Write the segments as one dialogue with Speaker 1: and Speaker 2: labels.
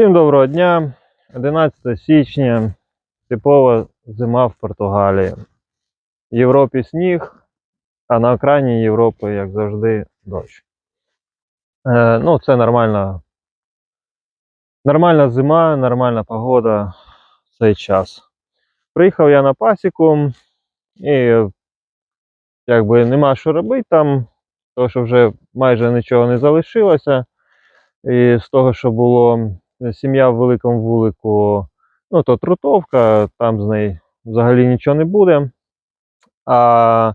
Speaker 1: Всім доброго дня. 11 січня. Типова зима в Португалії. В Європі сніг, а на окраїні Європи, як завжди, дощ. Е, ну, це нормальна, нормальна зима, нормальна погода в цей час. Приїхав я на пасіку і якби нема що робити там, тому що вже майже нічого не залишилося. І з того, що було сім'я в великому вулику, ну то трутовка, там з неї взагалі нічого не буде. А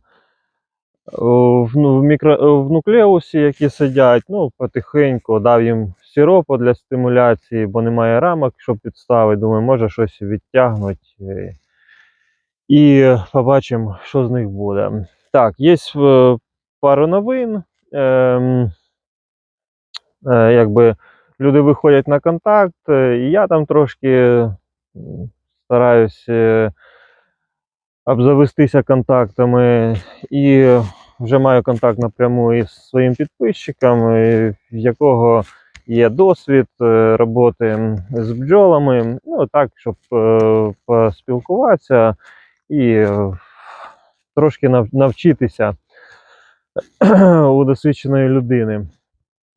Speaker 1: в, ну, в, мікро, в нуклеусі, які сидять, ну, потихеньку дав їм сиропу для стимуляції, бо немає рамок, щоб підставити. Думаю, може щось відтягнуть. е, І побачимо, що з них буде. Так, є е, пару новин. Ем, е, якби люди виходять на контакт, е, і я там трошки м, стараюсь е, обзавестися контактами і вже маю контакт напряму із своїм підписчиком, в якого є досвід е, роботи з бджолами. Ну, так, щоб е, поспілкуватися і е, трошки навчитися у досвідченої людини.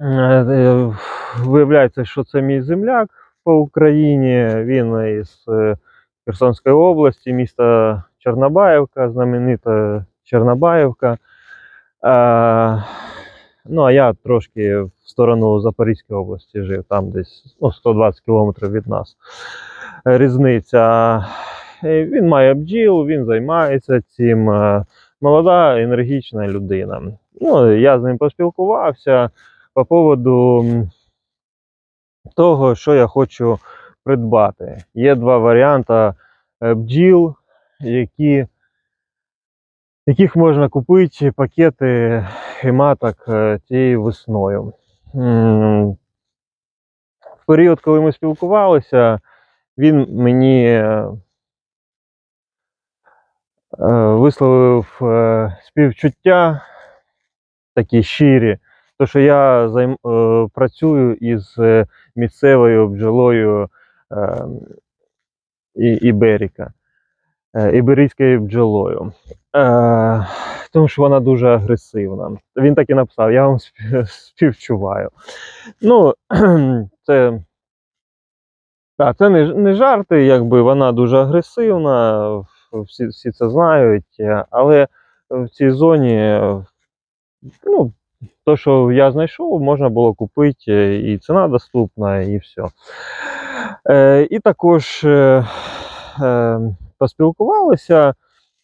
Speaker 1: Е, е, Виявляється, що це мій земляк по Україні. Він із е, Херсонської області, міста Чорнобаївка, знаменита Чорнобаївка. Ну, а я трошки в сторону Запорізької області жив, там десь ну, 120 кілометрів від нас. Різниця. Він має бджіл, він займається цим. Молода, енергічна людина. Ну, я з ним поспілкувався по поводу того, що я хочу придбати. Є два варіанти е, бджіл, які, яких можна купити пакети хематок е, цією весною. В період, коли ми спілкувалися, він мені е, е, висловив е, співчуття такі щирі, то що я займ, е, працюю із е, місцевою бджолою е, і, Іберіка, е, іберійською бджолою. Е, тому що вона дуже агресивна. Він так і написав: я вам співчуваю. Ну, це. Так, це не, не жарти, якби вона дуже агресивна, всі, всі це знають, але в цій зоні, ну, то, що я знайшов, можна було купити, е, і ціна доступна, і все. Е, і також е, е, поспілкувалися,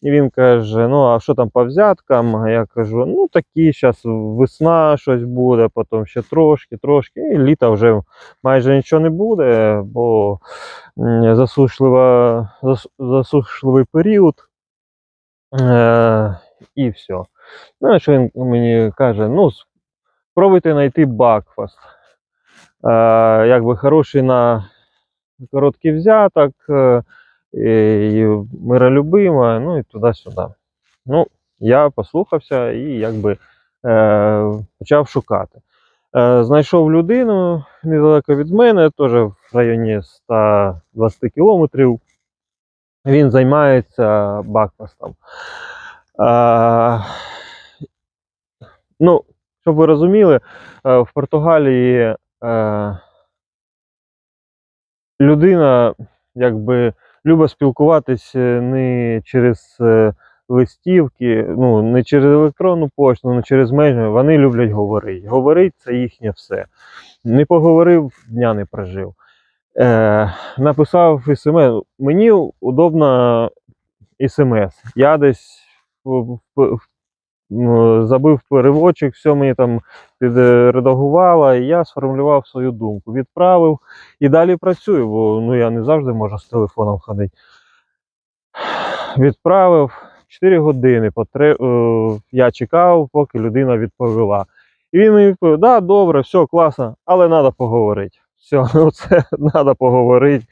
Speaker 1: і він каже: ну, а що там по взяткам? Я кажу, ну такі, зараз весна щось буде, потім ще трошки, трошки, і літа вже майже нічого не буде, бо засушливий період. Е, і все. Ну, що він мені каже: ну, спробуйте знайти Бакфаст. Е, якби хороший на короткий взяток, е, і миролюбима, ну і туди-сюди. Ну, я послухався і якби е, почав шукати. Е, знайшов людину недалеко від мене, теж в районі 120 кілометрів. Він займається бакфастом. Е, ну, щоб ви розуміли, е, в Португалії е, людина якби любить спілкуватися не через е, листівки, ну, не через електронну пошту, не через межі. Вони люблять говорити. Говорить це їхнє все. Не поговорив, дня не прожив. Е, написав смс. Мені удобно смс. Я десь забив переводчик, все мені там підредагувало, і я сформулював свою думку. Відправив і далі працюю, бо ну, я не завжди можу з телефоном ходити. Відправив 4 години. Е, Я чекав, поки людина відповіла. І він мені відповів: да, добре, все, класно, але треба поговорити. Все, ну це треба поговорити.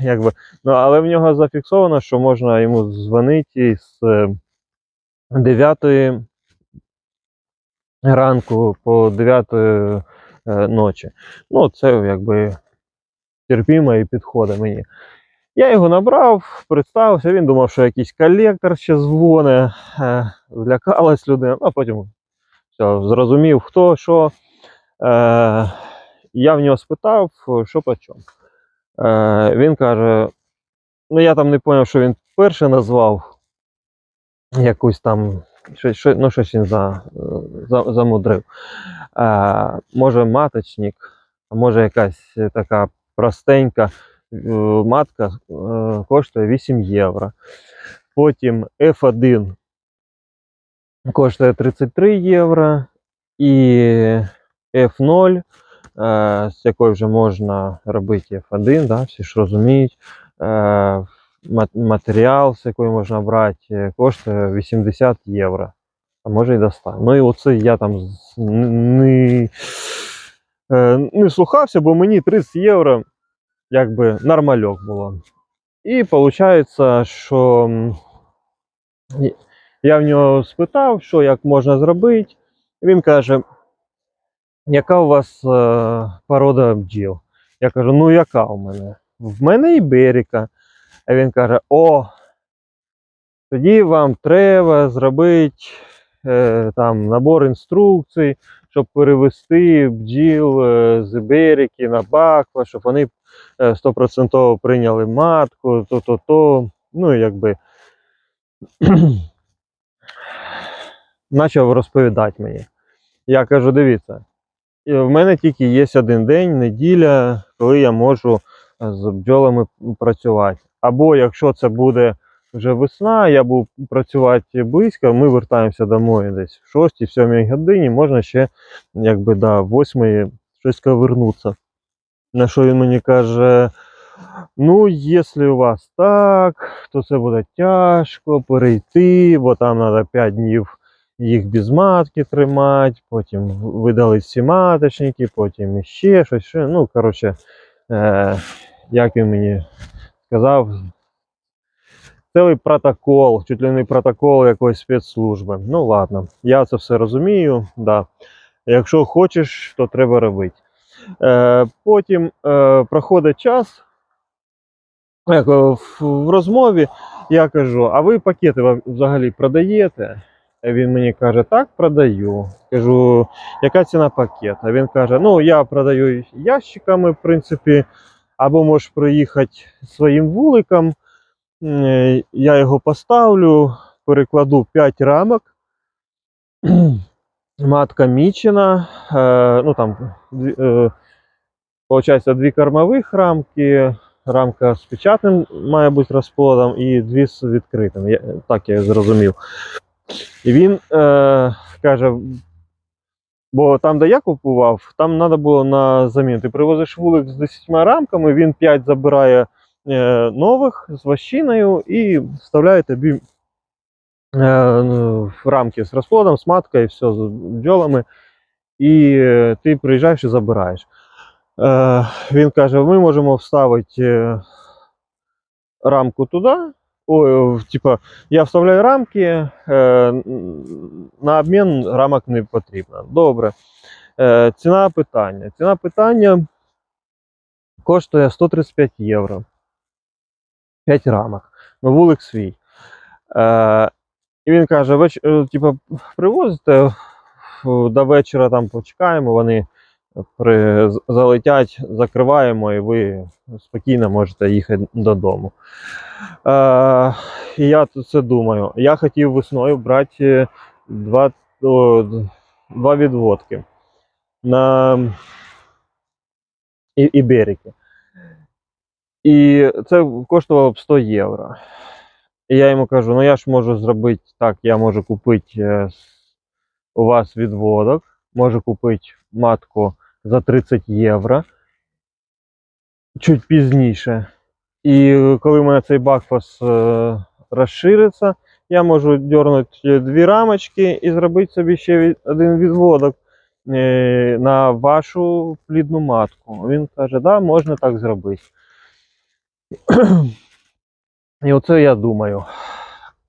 Speaker 1: Якби. Ну, але в нього зафіксовано, що можна йому дзвонити з 9 ранку по 9 е, ночі. Ну, це якби терпімо і підходить мені. Я його набрав, представився, він думав, що якийсь колектор ще дзвоне, злякалась людина, а потім все, зрозумів, хто що. Е, я в нього спитав, що по чому. Е, він каже: ну я там не зрозумів, що він перше назвав якусь там, щось, ну, щось він за, за, замудрив. Е, може, маточник, а може якась така простенька е, матка е, коштує 8 євро. Потім F1 коштує 33 євро. І F0, е, з якої вже можна робити F1, да, всі ж розуміють. Е, мат- матеріал, з якої можна брати, е, коштує 80 євро. А може і до 100. Ну і оце я там не, е, не слухався, бо мені 30 євро якби нормальок було. І виходить, що я в нього спитав, що як можна зробити. Він каже, яка у вас е, порода бджіл? Я кажу, ну яка у мене? В мене іберіка. А він каже: О, тоді вам треба зробити е, там набор інструкцій, щоб перевести бджіл е, з іберіки на баква, щоб вони е, 100% прийняли матку, то-то-то. Ну, якби почав розповідати мені. Я кажу: дивіться, в мене тільки є один день, неділя, коли я можу е, з бджолами працювати. Або якщо це буде вже весна, я буду працювати близько, ми вертаємося домой десь в 6-7 годині, можна ще якби до 8 щось повернутися. На що він мені каже: ну, якщо у вас так, то це буде тяжко перейти, бо там треба 5 днів їх без матки тримати, потім видали всі маточники, потім іще щось. ще. Ну, коротше, е, як він мені сказав, цілий протокол, чуть ли не протокол якоїсь спецслужби. Ну ладно, я це все розумію. Да. Якщо хочеш, то треба робити. Е, потім е, проходить час. Як е, в, розмові я кажу: а ви пакети взагалі продаєте? Він мені каже, так, продаю. Кажу, яка ціна пакета? Він каже: ну, я продаю ящиками, в принципі, або можеш приїхати своїм вуликом. Я його поставлю, перекладу 5 рамок. Матка мічена. Е, ну там, дві- е, дві кормових рамки, рамка з печатним має бути розплодом і дві з відкритим. Так я зрозумів. І він е, каже: бо там, де я купував, там треба було на заміну. Ти привозиш вулик з 10 рамками, він 5 забирає е, нових з вощиною і вставляє тобі е, ну, в рамки з розплодом, з маткою, все, з бджолами. І е, ти приїжджаєш і забираєш. Він каже: ми можемо вставити рамку туди. Ой, типа, я вставляю рамки, е, на обмін рамок не потрібно. Добре. Е, ціна питання. Ціна питання коштує 135 євро. 5 рамок. Ну, вулик свій. Е, і він каже: веч, е, привозите до вечора там почекаємо, вони при, залетять, закриваємо, і ви спокійно можете їхати додому. Е, і я це думаю. Я хотів весною брати два, о, два відводки на і- Іберіки. І це коштувало б 100 євро. І я йому кажу: ну я ж можу зробити так, я можу купити е, у вас відводок, можу купити матку за 30 євро чуть пізніше. І коли в мене цей бакфас е, розшириться, я можу дернути дві рамочки і зробити собі ще один відводок е, на вашу плідну матку. Він каже, да, можна так зробити. І оце я думаю.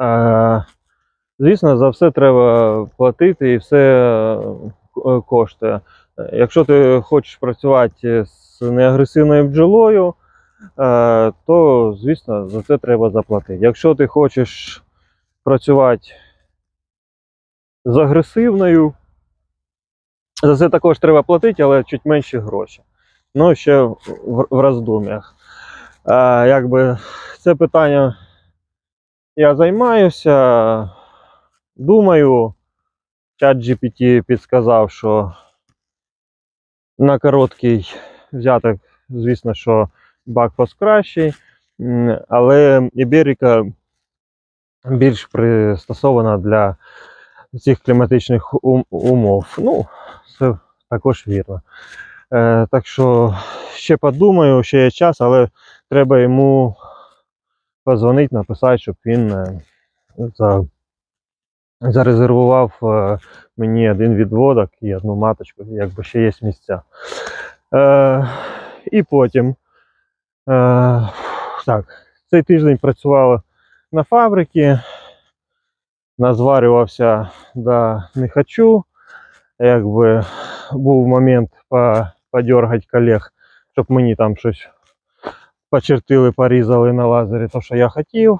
Speaker 1: Е, звісно, за все треба платити і все коштує. Е, Якщо ти хочеш працювати з неагресивною бджолою, е, то, звісно, за це треба заплатити. Якщо ти хочеш працювати з агресивною, за це також треба платити, але чуть менші гроші. Ну, ще в, роздум'ях. Е, якби це питання я займаюся, думаю. Чат GPT підсказав, що на короткий взяток, звісно, що бакфос кращий, але Іберіка більш пристосована для цих кліматичних умов. Ну, це також вірно. Е, так що ще подумаю, ще є час, але треба йому позвонити, написати, щоб він е, за, зарезервував е, мені один відводок і одну маточку, якби ще є місця. Е, і потім е, так, цей тиждень працювала на фабриці, назварювався да не хочу. Якби був момент подергати колег, щоб мені там щось почертили, порізали на лазері, то, що я хотів.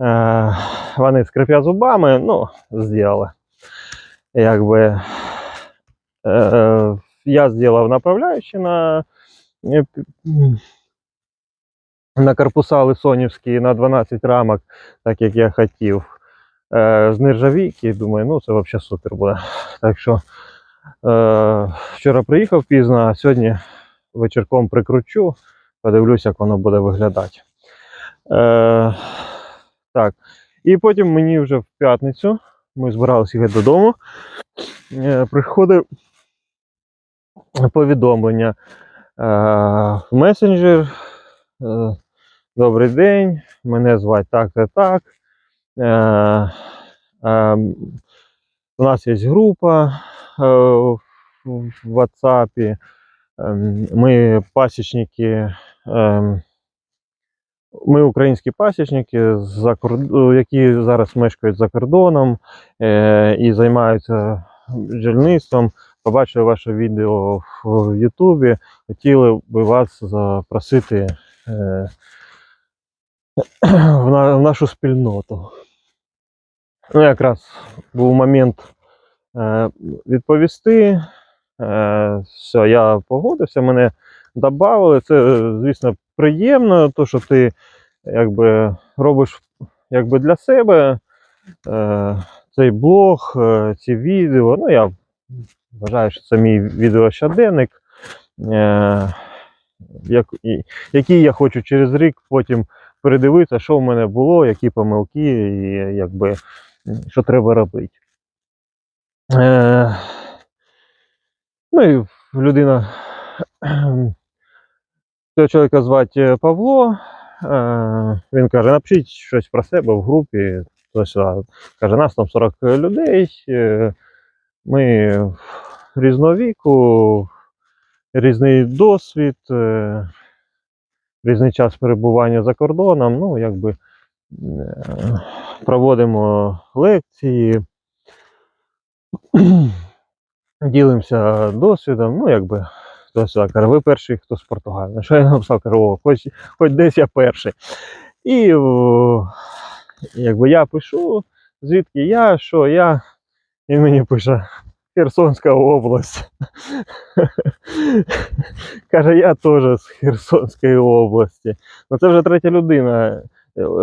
Speaker 1: Е, вони скрипя зубами, ну, зробили. Якби е, я зробив направляючі на, е, на корпуса лисонівські на 12 рамок, так як я хотів. Е, з нержавійки, думаю, ну це взагалі супер буде. Так що е, вчора приїхав пізно, а сьогодні вечірком прикручу, подивлюсь, як воно буде виглядати. Так. І потім мені вже в п'ятницю, ми збиралися їхати додому, е, приходить повідомлення е, в месенджер. Е, Добрий день, мене звати так та так. У нас є група в WhatsApp. Ем, Ми пасічники. Ми українські пасічники, які зараз мешкають за кордоном е, і займаються бджільництвом. Побачили ваше відео в Ютубі. Хотіли би вас запросити е, в, нашу спільноту. Ну, якраз був момент е, відповісти. Е, все, я погодився, мене додали. Це, звісно, приємно, то, що ти якби робиш якби для себе е, цей блог, е, ці відео. Ну, я вважаю, що це мій відеощоденник, е, як, який я хочу через рік потім передивитися, що в мене було, які помилки, і якби, що треба робити. Е, ну і людина. Цього чоловіка звати е, Павло. Е, він каже: напишіть щось про себе в групі. Каже, нас там 40 людей. е, Ми різного віку, різний досвід, різний час перебування за кордоном. Ну, якби проводимо лекції, ділимося досвідом. Ну, якби хтось каже, ви перший, хто з Португалії. На що я написав, кажу, о, хоч, хоч десь я перший. І о, якби я пишу, звідки я, що я, і мені пише Херсонська область. Каже, я теж з Херсонської області. Ну це вже третя людина,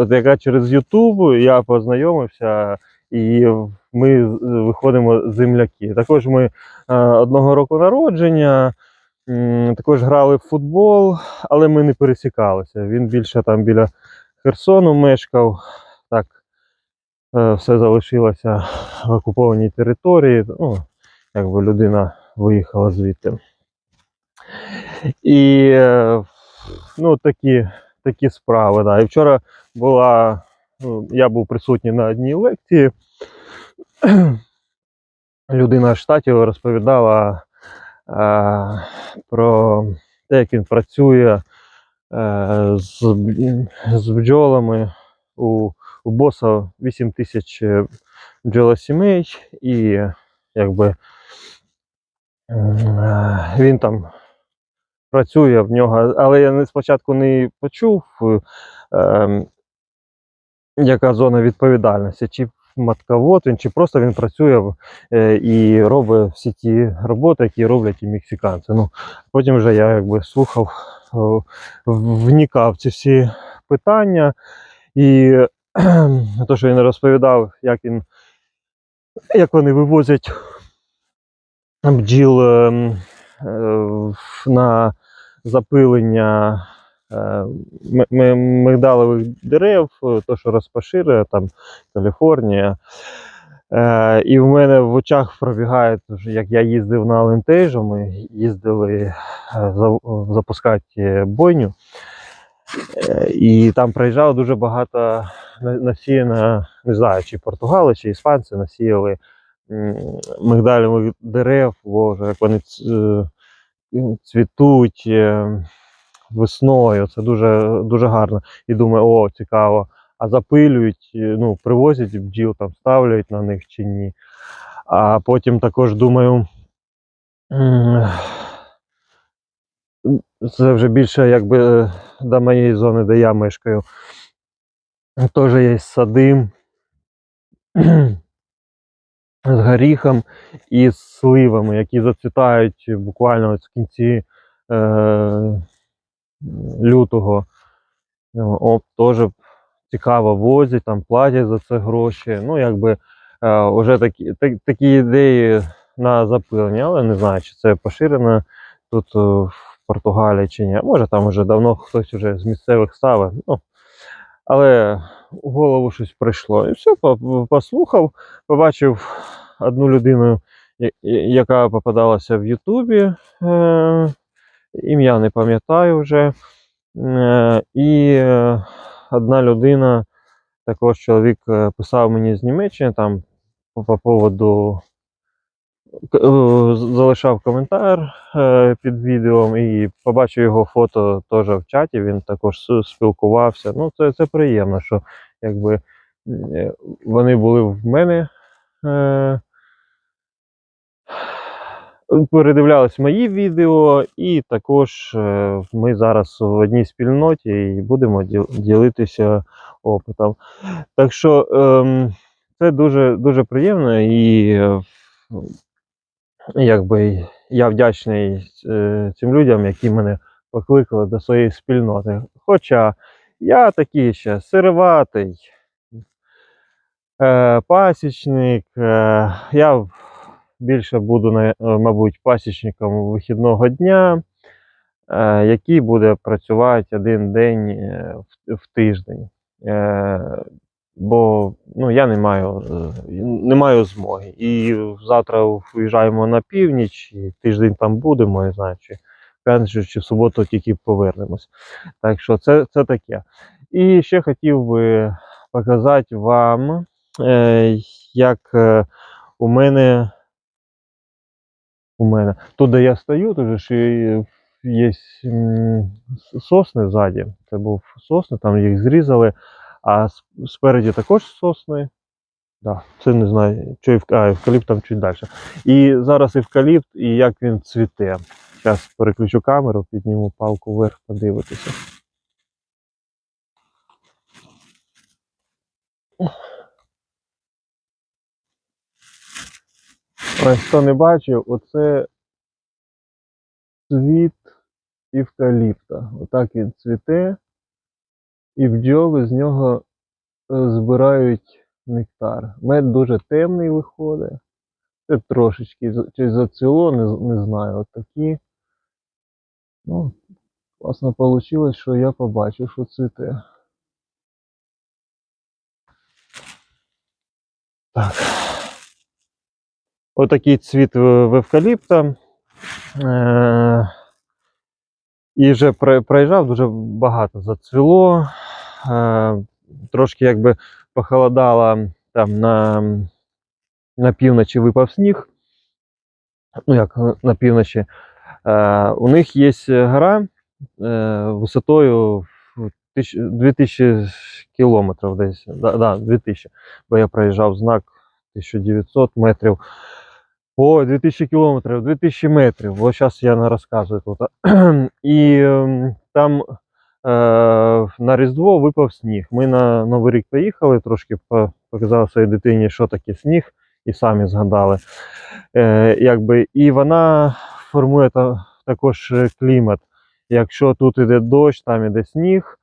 Speaker 1: яка через Ютуб я познайомився, і ми виходимо земляки. Також ми е, одного року народження. Також грали в футбол, але ми не пересікалися. Він більше там біля Херсону мешкав. Так, е, все залишилося в окупованій території. Ну, якби людина виїхала звідти. І е, ну, такі, такі справи. Да. І вчора була, ну, я був присутній на одній лекції. Людина в штаті розповідала про те, як він працює е, з, з бджолами. У, у боса 8 тисяч е, бджолосімей, і якби е, він там працює в нього, але я спочатку не почув, е, яка зона відповідальності, чи матковод він, чи просто він працює е, і робить всі ті роботи, які роблять і мексиканці. Ну, потім вже я якби слухав, вникав ці всі питання, і те, що він розповідав, як він як вони вивозять бджіл ем, е, на запилення е, м- м- мигдалових дерев, то, що розпоширює там Каліфорнія. Е, і в мене в очах пробігає, як я їздив на Алентейжу, ми їздили е, запускати бойню. І там приїжджало дуже багато на- насіяно, не знаю, чи португали, чи іспанці насіяли мигдалевих дерев, боже, як вони цвітуть весною. Це дуже, дуже гарно. І думаю, о, цікаво. А запилюють, е, ну, привозять бджіл, там ставлять на них чи ні. А потім також думаю. Це вже більше якби до моєї зони, де я мешкаю. Теж є сади з горіхом і з сливами, які зацвітають буквально в кінці е, лютого. Ну, О, теж цікаво возять, там платять за це гроші. Ну, якби е, вже такі, так, такі ідеї на запилення, але не знаю, чи це поширено тут е, в Португалії чи ні. Може там вже давно хтось вже з місцевих ставив. Ну, але в голову щось прийшло. І все, послухав, побачив одну людину, яка попадалася в Ютубі. Е, ім'я не пам'ятаю вже. Е, і е, одна людина, також чоловік е, писав мені з Німеччини там по, по поводу залишав коментар під відео і побачив його фото теж в чаті. Він також спілкувався. Ну, це, це приємно, що якби вони були в мене. Передивлялись мої відео, і також е, ми зараз в одній спільноті і будемо ділитися опитом. Так що ем, це дуже, дуже приємно і е, якби я вдячний е, цим людям, які мене покликали до своєї спільноти. Хоча я такий ще сироватий, пасічник, я більше буду, е, мабуть, пасічником вихідного дня, е, який буде працювати один день е, в, тиждень. Бо ну, я не маю, не маю змоги. І завтра виїжджаємо на північ, і тиждень там будемо, не знаю, чи п'ятницю, чи в суботу тільки повернемось. Так що це, це таке. І ще хотів би показати вам, як у мене. У мене. Тут, де я стою, тут ж є сосни ззаді. Це був сосни, там їх зрізали, а спереді також сосни. Да, це не знаю, що евк- а, евкаліпт там чуть далі. І зараз евкаліпт, і як він цвіте. Зараз переключу камеру, підніму палку вверх, подивитися. Ось хто не бачив, оце цвіт евкаліпта. Отак він цвіте, і бджоли з нього е, збирають нектар. Мед дуже темний виходить. Це трошечки чи зацвіло, не, не знаю. От такі. Ну, класно вийшло, що я побачив, що цвіте. Так. Отакий цвіт в евкаліпта. Е- і вже проїжджав дуже багато зацвіло. Е- трошки якби похолодало там на, на півночі випав сніг. Ну як на півночі. Е- у них є гора висотою 2000 кілометрів десь. Да, да, 2000. Бо я проїжджав знак 1900 метрів. О, 2000 кілометрів, 2000 метрів. Ось зараз я не розказую тут. І ем, там е, на Різдво випав сніг. Ми на Новий рік поїхали, трошки по- показали своїй дитині, що таке сніг, і самі згадали. Е, якби, і вона формує та, також е, клімат. Якщо тут іде дощ, там іде сніг.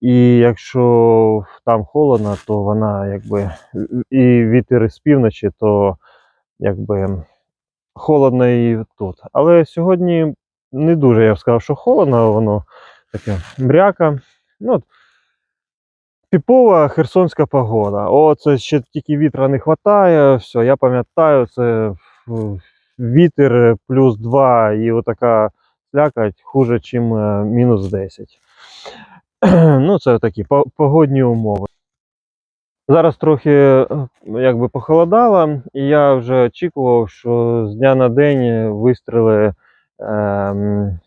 Speaker 1: І якщо там холодно, то вона якби і вітер із півночі, то якби холодно і тут. Але сьогодні не дуже я б сказав, що холодно, воно таке мряка. Ну, типова херсонська погода. О, це ще тільки вітра не вистачає. Все, я пам'ятаю, це вітер плюс 2 і отака слякать хуже, ніж мінус 10. Ну, це такі погодні умови. Зараз трохи е, якби похолодало, і я вже очікував, що з дня на день вистріли ем,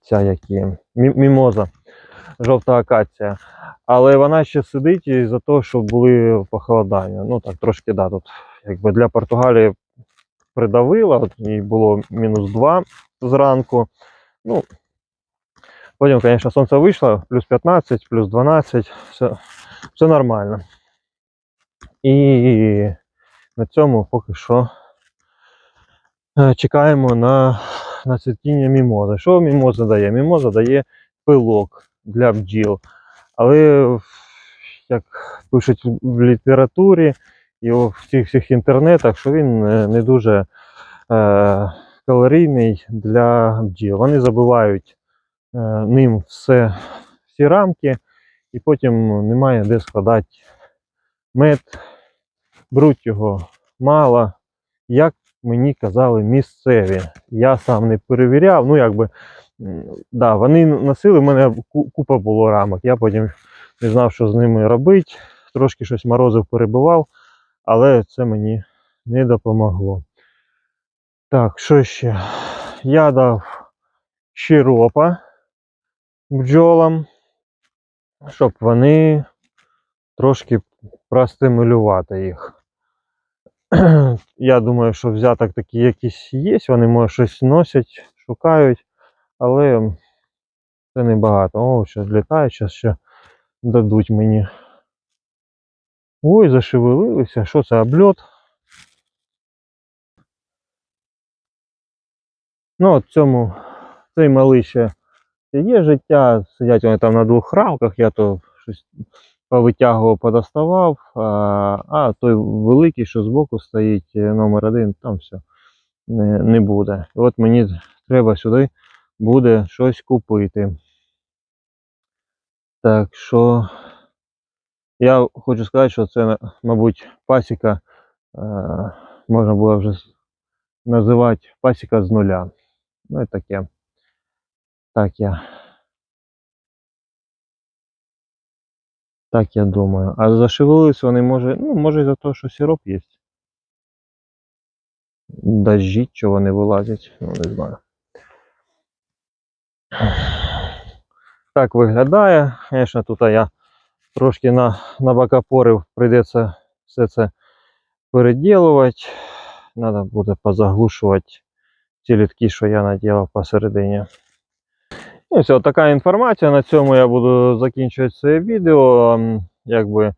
Speaker 1: ця які, мімоза, жовта акація. Але вона ще сидить із-за того, що були похолодання. Ну так, трошки да, тут якби для Португалії придавило, от, і було мінус 2 зранку. Ну, потім, звісно, сонце вийшло, плюс 15, плюс 12, все, все нормально. І на цьому поки що е, чекаємо на, на цвітіння мімози. Що мімоза дає? Мімоза дає пилок для бджіл. Але, як пишуть в літературі і в цих всіх інтернетах, що він е, не дуже е, калорійний для бджіл. Вони забивають е, ним все, всі рамки, і потім немає де складати мед, беруть його мало, як мені казали місцеві. Я сам не перевіряв. Ну, якби, да, вони носили, в мене купа було рамок. Я потім не знав, що з ними робити. Трошки щось морозив перебивав, але це мені не допомогло. Так, що ще? Я дав щиропа бджолам, щоб вони трошки простимулювати їх. Я думаю, що взяток такі якісь є, вони може щось носять, шукають, але це небагато. О, щось літає, зараз ще дадуть мені. Ой, зашевелилися. Що це обльот? Ну, от цьому цей малий ще є життя, сидять вони там на двох рамках, я то щось повитягував, подоставав, а, а той великий, що збоку стоїть, е, номер один, там все не, не буде. І от мені треба сюди буде щось купити. Так що я хочу сказати, що це, мабуть, пасіка, е, можна було вже називати пасіка з нуля. Ну і таке. Так я. Так я думаю. А зашевелились вони може, ну, може із-за того, що сироп є. Дождіть, що вони вилазять, ну не знаю. Так виглядає. Звісно, тут я трошки на, на бокопорив прийдеться все це переділувати. Треба буде позаглушувати ті літки, що я наділав посередині. Ну, все, така інформація. На цьому я буду закінчувати це відео. Якби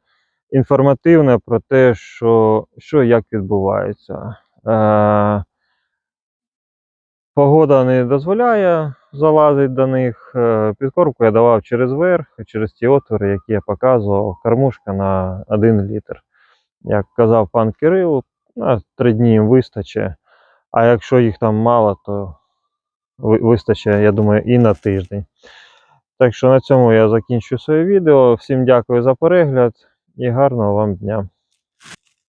Speaker 1: інформативне про те, що, що як відбувається. Е, погода не дозволяє залазити до них. Е, підкормку я давав через верх, через ті отвори, які я показував. Кормушка на 1 літр. Як казав пан Кирил, на 3 дні їм вистачить. А якщо їх там мало, то вистачить, я думаю, і на тиждень. Так що на цьому я закінчу своє відео. Всім дякую за перегляд і гарного вам дня.